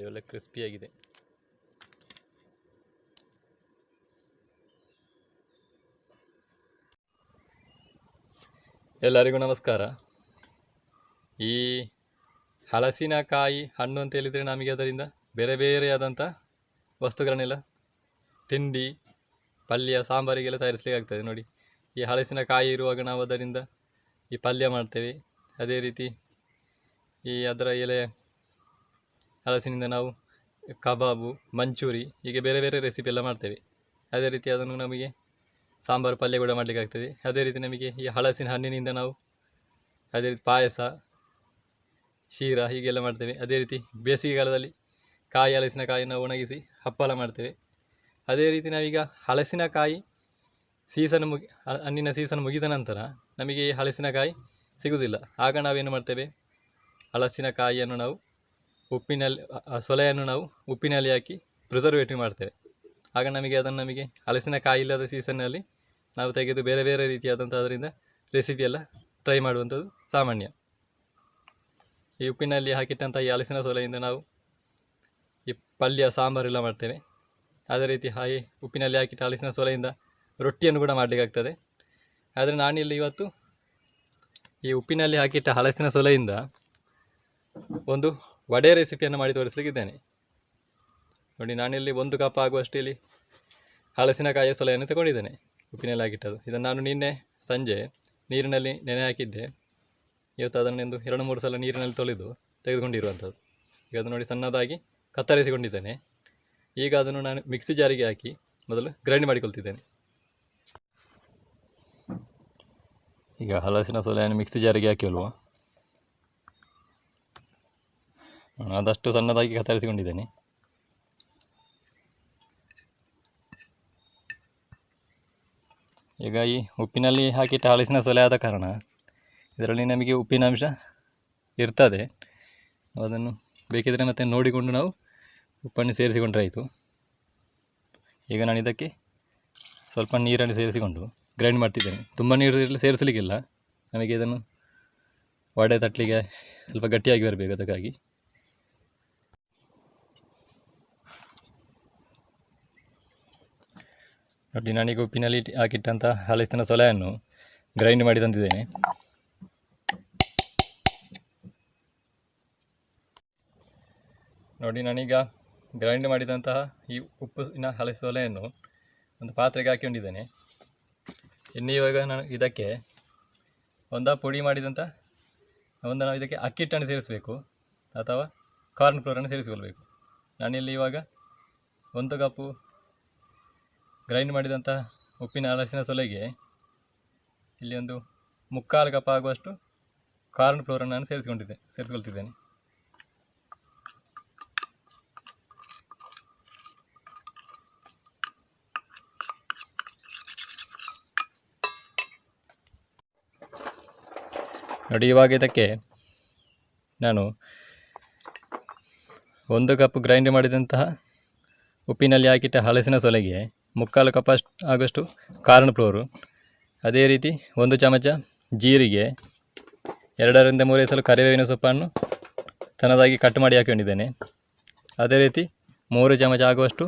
ನೋಡಿ, ಒಳ್ಳೆ ಕ್ರಿಸ್ಪಿಯಾಗಿದೆ ಎಲ್ಲರಿಗೂ ನಮಸ್ಕಾರ. ಈ ಹಲಸಿನಕಾಯಿ ಹಣ್ಣು ಅಂತ ಹೇಳಿದರೆ ನಮಗೆ ಅದರಿಂದ ಬೇರೆ ಬೇರೆಯಾದಂಥ ವಸ್ತುಗಳನ್ನೆಲ್ಲ ತಿಂಡಿ, ಪಲ್ಯ, ಸಾಂಬಾರಿಗೆಲ್ಲ ತಯಾರಿಸಲಿಕ್ಕೆ ಆಗ್ತದೆ. ನೋಡಿ, ಈ ಹಲಸಿನಕಾಯಿ ಇರುವಾಗ ನಾವು ಅದರಿಂದ ಈ ಪಲ್ಯ ಮಾಡ್ತೇವೆ. ಅದೇ ರೀತಿ ಈ ಅದರ ಎಲೆ ಹಲಸಿನಿಂದ ನಾವು ಕಬಾಬು, ಮಂಚೂರಿ, ಹೀಗೆ ಬೇರೆ ಬೇರೆ ರೆಸಿಪಿ ಎಲ್ಲ ಮಾಡ್ತೇವೆ. ಅದೇ ರೀತಿ ಅದನ್ನು ನಮಗೆ ಸಾಂಬಾರು ಪಲ್ಯ ಕೂಡ ಮಾಡಲಿಕ್ಕೆ ಆಗ್ತದೆ. ಅದೇ ರೀತಿ ನಮಗೆ ಈ ಹಲಸಿನ ಹಣ್ಣಿನಿಂದ ನಾವು ಅದೇ ರೀತಿ ಪಾಯಸ, ಶೀರ ಹೀಗೆಲ್ಲ ಮಾಡ್ತೇವೆ. ಅದೇ ರೀತಿ ಬೇಸಿಗೆಗಾಲದಲ್ಲಿ ಕಾಯಿ ಹಲಸಿನಕಾಯಿಯನ್ನು ಒಣಗಿಸಿ ಹಪ್ಪಳ ಮಾಡ್ತೇವೆ. ಅದೇ ರೀತಿ ನಾವೀಗ ಹಲಸಿನಕಾಯಿ ಸೀಸನ್ ಮುಗಿ ಹಣ್ಣಿನ ಸೀಸನ್ ಮುಗಿದ ನಂತರ ನಮಗೆ ಈ ಹಲಸಿನಕಾಯಿ ಸಿಗುವುದಿಲ್ಲ ಆಗ ನಾವೇನು ಮಾಡ್ತೇವೆ? ಹಲಸಿನಕಾಯಿಯನ್ನು ನಾವು ಉಪ್ಪಿನಲ್ಲಿ, ಆ- ಸೊಲೆಯನ್ನು ನಾವು ಉಪ್ಪಿನಲ್ಲಿ ಹಾಕಿ ಪ್ರಿಸರ್ವೇಟಿವ್ ಮಾಡ್ತೇವೆ. ಆಗ ನಮಗೆ ಅದನ್ನು ನಮಗೆ ಹಲಸಿನಕಾಯಿ ಇಲ್ಲದ ಸೀಸನ್ನಲ್ಲಿ ನಾವು ತೆಗೆದು ಬೇರೆ ಬೇರೆ ರೀತಿಯಾದಂಥ ಅದರಿಂದ ರೆಸಿಪಿಯೆಲ್ಲ ಟ್ರೈ ಮಾಡುವಂಥದ್ದು ಸಾಮಾನ್ಯ. ಈ ಉಪ್ಪಿನಲ್ಲಿ ಹಾಕಿಟ್ಟಂಥ ಈ ಹಲಸಿನ ಸೊಲೆಯಿಂದ ನಾವು ಈ ಪಲ್ಯ ಸಾಂಬಾರೆಲ್ಲ ಮಾಡ್ತೇವೆ. ಅದೇ ರೀತಿ ಹಾಯಿ ಉಪ್ಪಿನಲ್ಲಿ ಹಾಕಿಟ್ಟ ಹಲಸಿನ ಸೊಲೆಯಿಂದ ರೊಟ್ಟಿಯನ್ನು ಕೂಡ ಮಾಡಲಿಕ್ಕಾಗ್ತದೆ ಆದರೆ ನಾನಿಲ್ಲಿ ಇವತ್ತು ಈ ಉಪ್ಪಿನಲ್ಲಿ ಹಾಕಿಟ್ಟ ಹಲಸಿನ ಸೊಲೆಯಿಂದ ಒಂದು ವಡೆ ರೆಸಿಪಿಯನ್ನು ಮಾಡಿ ತೋರಿಸಲಿಕ್ಕಿದ್ದೇನೆ. ನೋಡಿ, ನಾನಿಲ್ಲಿ ಒಂದು ಕಪ್ ಆಗುವಷ್ಟು ಇಲ್ಲಿ ಹಲಸಿನಕಾಯಿಯ ಸೊಲೆಯನ್ನು ತಗೊಂಡಿದ್ದೇನೆ. ಉಪ್ಪಿನಲ್ಲಿ ಹಾಕಿಟ್ಟದು ಇದನ್ನು ನಾನು ನಿನ್ನೆ ಸಂಜೆ ನೀರಿನಲ್ಲಿ ನೆನೆ ಹಾಕಿದ್ದೆ. ಇವತ್ತು ಅದನ್ನೆಂದು ಎರಡು ಮೂರು ಸಲ ನೀರಿನಲ್ಲಿ ತೊಳೆದು ತೆಗೆದುಕೊಂಡಿರುವಂಥದ್ದು. ಈಗ ಅದು ನೋಡಿ ಸಣ್ಣದಾಗಿ ಕತ್ತರಿಸಿಕೊಂಡಿದ್ದೇನೆ. ಈಗ ಅದನ್ನು ನಾನು ಮಿಕ್ಸಿ ಜಾರಿಗೆ ಹಾಕಿ ಮೊದಲು ಗ್ರೈಂಡ್ ಮಾಡಿಕೊಳ್ತಿದ್ದೇನೆ. ಈಗ ಹಲಸಿನ ಸೊಲೆಯನ್ನು ಮಿಕ್ಸಿ ಜಾರಿಗೆ ಹಾಕಿ ಅಲ್ವಾ ನಾನು ಆದಷ್ಟು ಸಣ್ಣದಾಗಿ ಕತ್ತರಿಸಿಕೊಂಡಿದ್ದೇನೆ. ಈಗ ಈ ಉಪ್ಪಿನಲ್ಲಿ ಹಾಕಿಟ್ಟ ಹಲಸಿನ ಸೊಲೆ ಆದ ಕಾರಣ ಇದರಲ್ಲಿ ನಮಗೆ ಉಪ್ಪಿನ ಅಂಶ ಇರ್ತದೆ. ಅದನ್ನು ಬೇಕಿದ್ರೆ ಮತ್ತೆ ನೋಡಿಕೊಂಡು ನಾವು ಉಪ್ಪನ್ನು ಸೇರಿಸಿಕೊಂಡ್ರೆ ಆಯಿತು ಈಗ ನಾನು ಇದಕ್ಕೆ ಸ್ವಲ್ಪ ನೀರನ್ನು ಸೇರಿಸಿಕೊಂಡು ಗ್ರೈಂಡ್ ಮಾಡ್ತಿದ್ದೇನೆ. ತುಂಬ ನೀರು ಸೇರಿಸಲಿಕ್ಕಿಲ್ಲ. ನಮಗೆ ಇದನ್ನು ವಡೆ ತಟ್ಟಲಿಗೆ ಸ್ವಲ್ಪ ಗಟ್ಟಿಯಾಗಿ ಬರಬೇಕು ಅದಕ್ಕಾಗಿ. ನೋಡಿ, ನಾನೀಗ ಉಪ್ಪಿನಲ್ಲಿ ಹಾಕಿಟ್ಟಂಥ ಹಲಸಿನ ಸೊಲೆಯನ್ನು ಗ್ರೈಂಡ್ ಮಾಡಿ ತಂದಿದ್ದೇನೆ. ನೋಡಿ, ನಾನೀಗ ಗ್ರೈಂಡ್ ಮಾಡಿದಂತಹ ಈ ಉಪ್ಪಿನ ಹಲಸು ಸೊಲೆಯನ್ನು ಒಂದು ಪಾತ್ರೆಗೆ ಹಾಕಿಕೊಂಡಿದ್ದೇನೆ. ಇನ್ನು ಇವಾಗ ನಾನು ಇದಕ್ಕೆ ಒಂದು ಪುಡಿ ಮಾಡಿದಂಥ ಒಂದು ನಾವು ಇದಕ್ಕೆ ಅಕ್ಕಿ ಹಿಟ್ಟನ್ನು ಸೇರಿಸಬೇಕು, ಅಥವಾ ಕಾರ್ನ್ ಫ್ಲೋರನ್ನು ಸೇರಿಸಿಕೊಳ್ಬೇಕು. ನಾನಿಲ್ಲಿ ಇವಾಗ ಒಂದು ಕಪ್ಪು ಗ್ರೈಂಡ್ ಮಾಡಿದಂಥ ಉಪ್ಪಿನ ಹಲಸಿನ ಸೊಲೆಗೆ ಇಲ್ಲಿ ಒಂದು ಮುಕ್ಕಾಲು ಕಪ್ ಆಗುವಷ್ಟು ಕಾರ್ನ್ ಫ್ಲೋರನ್ನು ನಾನು ಸೇರಿಸಿಕೊಂಡಿದ್ದೆ, ಸೇರಿಸ್ಕೊಳ್ತಿದ್ದೇನೆ. ನೋಡಿ, ಇವಾಗ ಇದಕ್ಕೆ ನಾನು ಒಂದು ಕಪ್ ಗ್ರೈಂಡ್ ಮಾಡಿದಂತಹ ಉಪ್ಪಿನಲ್ಲಿ ಹಾಕಿಟ್ಟ ಹಲಸಿನ ಸೊಲೆಗೆ ಮುಕ್ಕಾಲು ಕಪ್ ಅಷ್ಟು ಆಗುವಷ್ಟು ಕಾರ್ನ್ ಫ್ಲೋರು ಅದೇ ರೀತಿ ಒಂದು ಚಮಚ ಜೀರಿಗೆ, ಎರಡರಿಂದ ಮೂರೇ ಸಲ ಕರಿಬೇವಿನ ಸೊಪ್ಪನ್ನು ಸಣ್ಣದಾಗಿ ಕಟ್ ಮಾಡಿ ಹಾಕಿಕೊಂಡಿದ್ದೇನೆ. ಅದೇ ರೀತಿ ಮೂರು ಚಮಚ ಆಗುವಷ್ಟು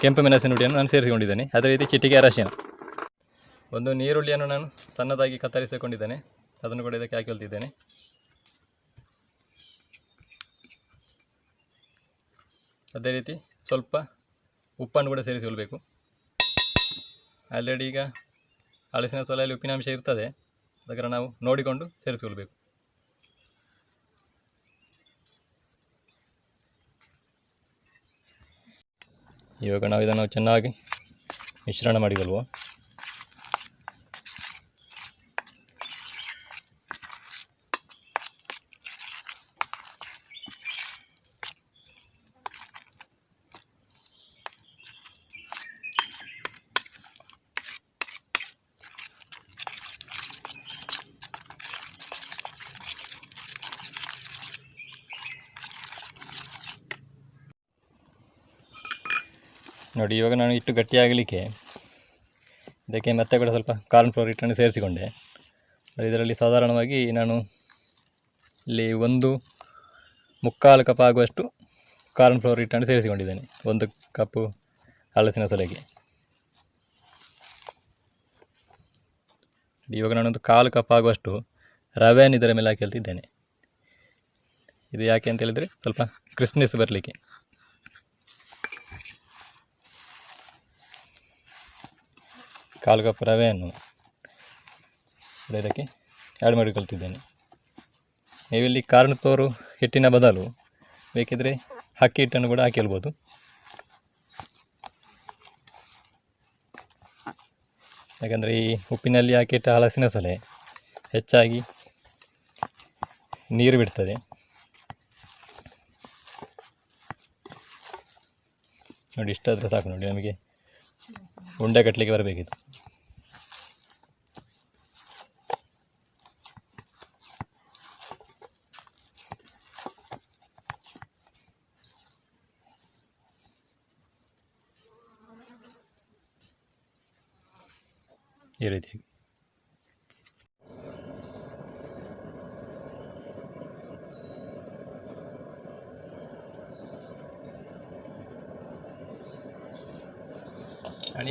ಕೆಂಪು ಮೆಣಸಿನ ಹುಡಿಯನ್ನು ನಾನು ಸೇರಿಸಿಕೊಂಡಿದ್ದೇನೆ. ಅದೇ ರೀತಿ ಚಿಟಿಕೆ ಅರಶಿನ. ಒಂದು ನೀರುಳ್ಳಿಯನ್ನು ನಾನು ಸಣ್ಣದಾಗಿ ಕತ್ತರಿಸಿಕೊಂಡಿದ್ದೇನೆ. ಅದನ್ನು ಕೂಡ ಇದಕ್ಕೆ ಹಾಕಿಕೊಳ್ತಿದ್ದೇನೆ ಅದೇ ರೀತಿ ಸ್ವಲ್ಪ ಉಪ್ಪನ್ನು ಕೂಡ ಸೇರಿಸಿಕೊಳ್ಬೇಕು. ಆಲ್ರೆಡಿ ಈಗ ಹಲಸಿನ ತೊಲೆಯಲ್ಲಿ ಉಪ್ಪಿನಾಂಶ ಇರ್ತದೆ. ಅದಕ್ಕೆ ನಾವು ನೋಡಿಕೊಂಡು ಸೇರಿಸಿಕೊಳ್ಬೇಕು. ಇವಾಗ ನಾವು ಇದನ್ನು ಚೆನ್ನಾಗಿ ಮಿಶ್ರಣ ಮಾಡಿಕೊಳ್ವ. ನೋಡಿ, ಇವಾಗ ನಾನು ಇಟ್ಟು ಗಟ್ಟಿಯಾಗಲಿಕ್ಕೆ ಇದಕ್ಕೆ ಮತ್ತೆ ಕೂಡ ಸ್ವಲ್ಪ ಕಾರ್ನ್ ಫ್ಲೋರ್ ಹಿಟ್ಟನ್ನು ಸೇರಿಸಿಕೊಂಡೆ. ಇದರಲ್ಲಿ ಸಾಧಾರಣವಾಗಿ ನಾನು ಇಲ್ಲಿ ಒಂದು ಮುಕ್ಕಾಲು ಕಪ್ ಆಗುವಷ್ಟು ಕಾರ್ನ್ ಫ್ಲೋರ್ ಹಿಟ್ಟನ್ನು ಸೇರಿಸಿಕೊಂಡಿದ್ದೇನೆ. ಒಂದು ಕಪ್ಪು ಹಲಸಿನ ಸೊಲೆಗೆ. ಇವಾಗ ನಾನೊಂದು ಕಾಲು ಕಪ್ ಆಗುವಷ್ಟು ರವೆಯನ್ನು ಇದರ ಮೇಲೆ ಹಾಕಿ ಇದು ಯಾಕೆ ಅಂತ ಹೇಳಿದರೆ ಸ್ವಲ್ಪ ಕ್ರಿಸ್ನೆಸ್ ಬರಲಿಕ್ಕೆ. ಕಾಲು ಕಪ್ ರವೆಯನ್ನು ಇದಕ್ಕೆ ಆ್ಯಡ್ ಮಾಡಿಕೊಳ್ತಿದ್ದೇನೆ ನೀವಿಲ್ಲಿ ಕಾರ್ನ್ ಫ್ಲೋರು ಹಿಟ್ಟಿನ ಬದಲು. ಬೇಕಿದ್ರೆ ಅಕ್ಕಿ ಹಿಟ್ಟನ್ನು ಕೂಡ ಹಾಕಿಲ್ಬೋದು ಯಾಕಂದರೆ ಈ ಉಪ್ಪಿನಲ್ಲಿ ಹಾಕಿಟ್ಟ ಹಲಸಿನ ಸೊಲೆ ಹೆಚ್ಚಾಗಿ ನೀರು ಬಿಡ್ತದೆ. ನೋಡಿ ಇಷ್ಟಾದರೆ ಸಾಕು ನೋಡಿ ನಮಗೆ ಉಂಡೆ ಕಟ್ಟಲಿಕ್ಕೆ ಬರಬೇಕಿತ್ತು. ಈ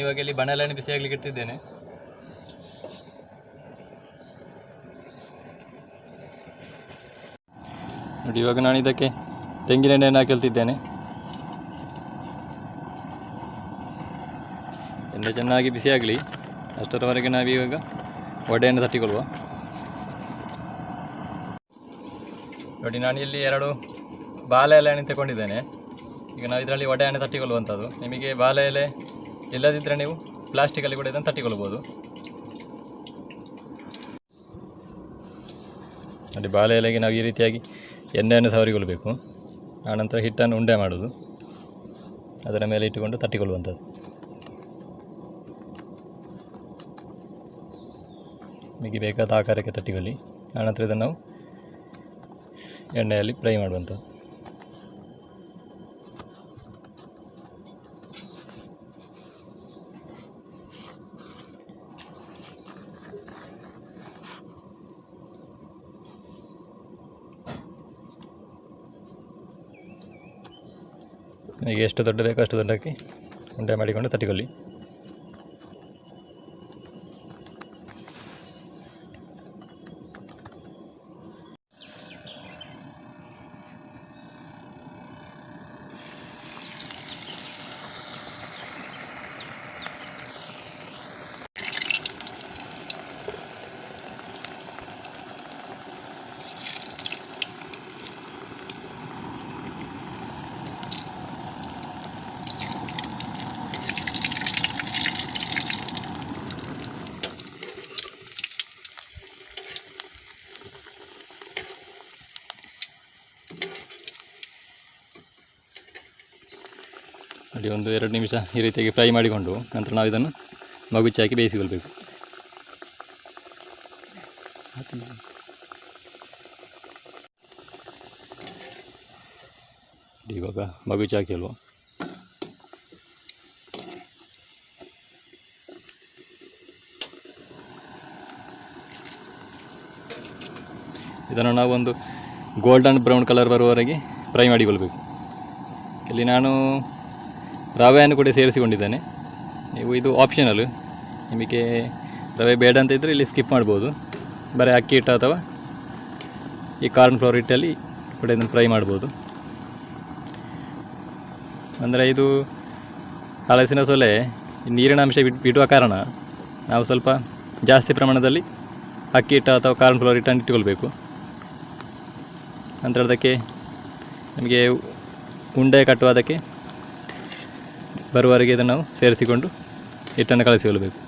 ಇವಾಗ ಇಲ್ಲಿ ಬಣಲೆಣ್ಣೆ ಬಿಸಿ ಆಗ್ಲಿಕ್ಕೆ ಇಡ್ತಿದ್ದೇನೆ ನೋಡಿ, ಇವಾಗ ನಾನು ಇದಕ್ಕೆ ತೆಂಗಿನ ಎಣ್ಣೆಯನ್ನು ಹಾಕಿಲ್ತಿದ್ದೇನೆ. ಎಣ್ಣೆ ಚೆನ್ನಾಗಿ ಬಿಸಿ ಆಗಲಿ. ಅಷ್ಟರವರೆಗೆ ನಾವೀಗ ವಡೆ ವಡೆಯನ್ನು ತಟ್ಟಿಕೊಳ್ಳುವ. ನೋಡಿ, ನಾನು ಇಲ್ಲಿ ಎರಡು ಬಾಳೆ ಎಲೆ ಹಣ್ಣು ತಗೊಂಡಿದ್ದೇನೆ ಈಗ ನಾವು ಇದರಲ್ಲಿ ವಡೆ ಹಣ್ಣು ತಟ್ಟಿಕೊಳ್ಳುವಂಥದ್ದು. ನಿಮಗೆ ಬಾಳೆ ಎಲೆ ಇಲ್ಲದಿದ್ದರೆ ನೀವು ಪ್ಲಾಸ್ಟಿಕಲ್ಲಿ ಕೂಡ ಇದನ್ನು ತಟ್ಟಿಕೊಳ್ಬೋದು ನೋಡಿ ಬಾಳೆ ಎಲೆಗೆ ನಾವು ಈ ರೀತಿಯಾಗಿ ಎಣ್ಣೆಯನ್ನು ಸವರಿಕೊಳ್ಬೇಕು ಆನಂತರ ಹಿಟ್ಟನ್ನು ಉಂಡೆ ಮಾಡೋದು ಅದರ ಮೇಲೆ ಇಟ್ಟುಕೊಂಡು ತಟ್ಟಿಕೊಳ್ಳುವಂಥದ್ದು. ನಿಮಗೆ ಬೇಕಾದ ಆಕಾರಕ್ಕೆ ತಟ್ಟಿಕೊಳ್ಳಿ. ಆನಂತರ ಇದನ್ನು ನಾವು ಎಣ್ಣೆಯಲ್ಲಿ ಫ್ರೈ ಮಾಡುವಂಥದ್ದು. ಎಷ್ಟು ದೊಡ್ಡ ಬೇಕೋ ಅಷ್ಟು ದೊಡ್ಡಕ್ಕೆ ಉಂಡೆ ಮಾಡಿಕೊಂಡು ತಟ್ಟಿಕೊಳ್ಳಿ. ನೋಡಿ ಒಂದು ಎರಡು ನಿಮಿಷ ಈ ರೀತಿಯಾಗಿ ಫ್ರೈ ಮಾಡಿಕೊಂಡು ನಂತರ ನಾವು ಇದನ್ನು ಮಗುಚಿ ಹಾಕಿ ಬೇಯಿಸಿಕೊಳ್ಬೇಕು. ಇವಾಗ ಮಗುಚಿ ಹಾಕಿ ಅಲ್ವಾ? ಇದನ್ನು ನಾವು ಒಂದು ಗೋಲ್ಡನ್ ಬ್ರೌನ್ ಕಲರ್ ಬರುವವರೆಗೆ ಫ್ರೈ ಮಾಡಿಕೊಳ್ಬೇಕು. ಇಲ್ಲಿ ನಾನು ರವೆಯನ್ನು ಕೂಡ ಸೇರಿಸಿಕೊಂಡಿದ್ದೇನೆ. ನೀವು ಇದು ಆಪ್ಷನಲ್ ನಿಮಗೆ ರವೆ ಬೇಡ ಅಂತ ಇದ್ದರೆ ಇಲ್ಲಿ ಸ್ಕಿಪ್ ಮಾಡ್ಬೋದು. ಬರೀ ಅಕ್ಕಿ ಹಿಟ್ಟು ಅಥವಾ ಈ ಕಾರ್ನ್ ಫ್ಲೋರ್ ಹಿಟ್ಟಲ್ಲಿ ಕೂಡ ಇದನ್ನು ಫ್ರೈ ಮಾಡ್ಬೋದು. ಅಂದರೆ ಇದು ಹಲಸಿನ ಸೊಲೆ ನೀರಿನ ಅಂಶ ಬಿಡುವ ಕಾರಣ ನಾವು ಸ್ವಲ್ಪ ಜಾಸ್ತಿ ಪ್ರಮಾಣದಲ್ಲಿ ಅಕ್ಕಿ ಹಿಟ್ಟು ಅಥವಾ ಕಾರ್ನ್ ಫ್ಲೋರ್ ಹಿಟ್ಟನ್ನು ಇಟ್ಟುಕೊಳ್ಬೇಕು. ನಂತರ ಅದಕ್ಕೆ ನಮಗೆ ಉಂಡೆ ಕಟ್ಟುವುದಕ್ಕೆ ಬರುವವರೆಗೆ ಇದನ್ನು ನಾವು ಸೇರಿಸಿಕೊಂಡು ಹಿಟ್ಟನ್ನು ಕಳಿಸಿಕೊಳ್ಳಬೇಕು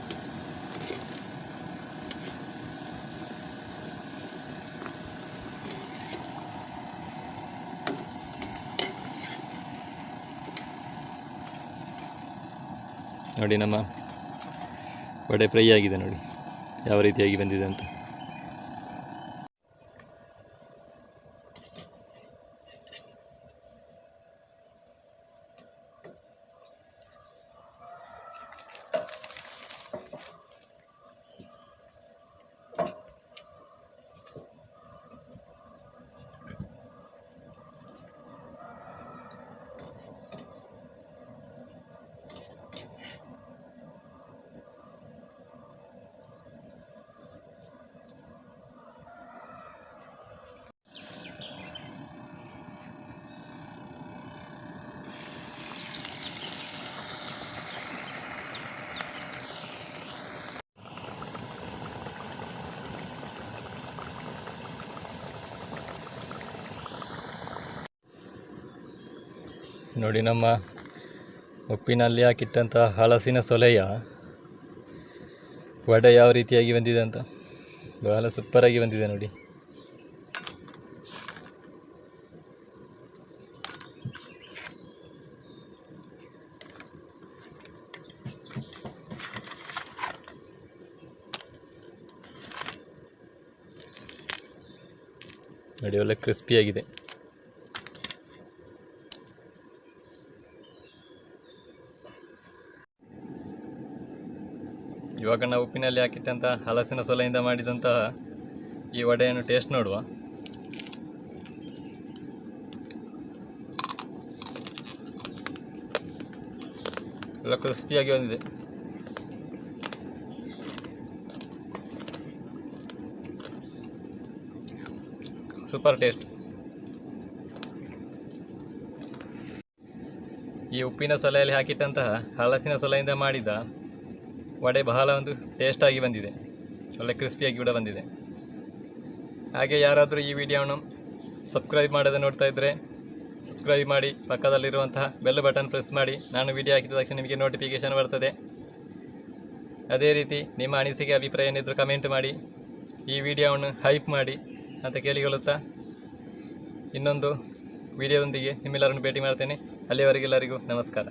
ನೋಡಿ ನಮ್ಮ ವಡೆ ಫ್ರೈ ಆಗಿದೆ ನೋಡಿ. ಯಾವ ರೀತಿಯಾಗಿ ಬಂದಿದೆ ಅಂತ. ನೋಡಿ ನಮ್ಮ ಉಪ್ಪಿನಲ್ಲಿ ಹಾಕಿಟ್ಟಂಥ ಹಲಸಿನ ಸೊಲೆಯ ವಡೆ ಯಾವ ರೀತಿಯಾಗಿ ಬಂದಿದೆ ಅಂತ? ಬಹಳ ಸೂಪರಾಗಿ ಬಂದಿದೆ ನೋಡಿ. ನೋಡಿ ಒಳ್ಳೆ ಕ್ರಿಸ್ಪಿಯಾಗಿದೆ ಇವಾಗ ನಾವು ಉಪ್ಪಿನಲ್ಲಿ ಹಾಕಿಟ್ಟಂಥ ಹಲಸಿನ ಸೊಲೆಯಿಂದ ಮಾಡಿದಂತಹ ಈ ವಡೆಯನ್ನು ಟೇಸ್ಟ್ ನೋಡುವ. ಎಲ್ಲ ಕ್ರಿಸ್ಪಿಯಾಗಿ ಬಂದಿದೆ. ಸೂಪರ್ ಟೇಸ್ಟ್ ಈ ಉಪ್ಪಿನ ಸೊಲೆಯಲ್ಲಿ ಹಾಕಿಟ್ಟಂತಹ ಹಲಸಿನ ಸೊಲೆಯಿಂದ ಮಾಡಿದ ವಡೆ ಬಹಳ ಒಂದು ಟೇಸ್ಟಾಗಿ ಬಂದಿದೆ. ಒಳ್ಳೆ ಕ್ರಿಸ್ಪಿಯಾಗಿ ಕೂಡ ಬಂದಿದೆ. ಹಾಗೆ ಯಾರಾದರೂ ಈ ವಿಡಿಯೋವನ್ನು ಸಬ್ಸ್ಕ್ರೈಬ್ ಮಾಡದೆ ನೋಡ್ತಾ ಇದ್ದರೆ ಸಬ್ಸ್ಕ್ರೈಬ್ ಮಾಡಿ, ಪಕ್ಕದಲ್ಲಿರುವಂತಹ ಬೆಲ್ ಬಟನ್ ಪ್ರೆಸ್ ಮಾಡಿ. ನಾನು ವಿಡಿಯೋ ಹಾಕಿದ ತಕ್ಷಣ ನಿಮಗೆ ನೋಟಿಫಿಕೇಷನ್ ಬರ್ತದೆ. ಅದೇ ರೀತಿ ನಿಮ್ಮ ಅನಿಸಿಕೆ, ಅಭಿಪ್ರಾಯ ಏನಿದ್ರು ಕಮೆಂಟ್ ಮಾಡಿ, ಈ ವಿಡಿಯೋವನ್ನು ಹೈಪ್ ಮಾಡಿ ಅಂತ ಕೇಳಿಕೊಳ್ಳುತ್ತಾ ಇನ್ನೊಂದು ವಿಡಿಯೋದೊಂದಿಗೆ ನಿಮ್ಮೆಲ್ಲರನ್ನು ಭೇಟಿ ಮಾಡ್ತೇನೆ. ಅಲ್ಲಿಯವರೆಗೆಲ್ಲರಿಗೂ ನಮಸ್ಕಾರ.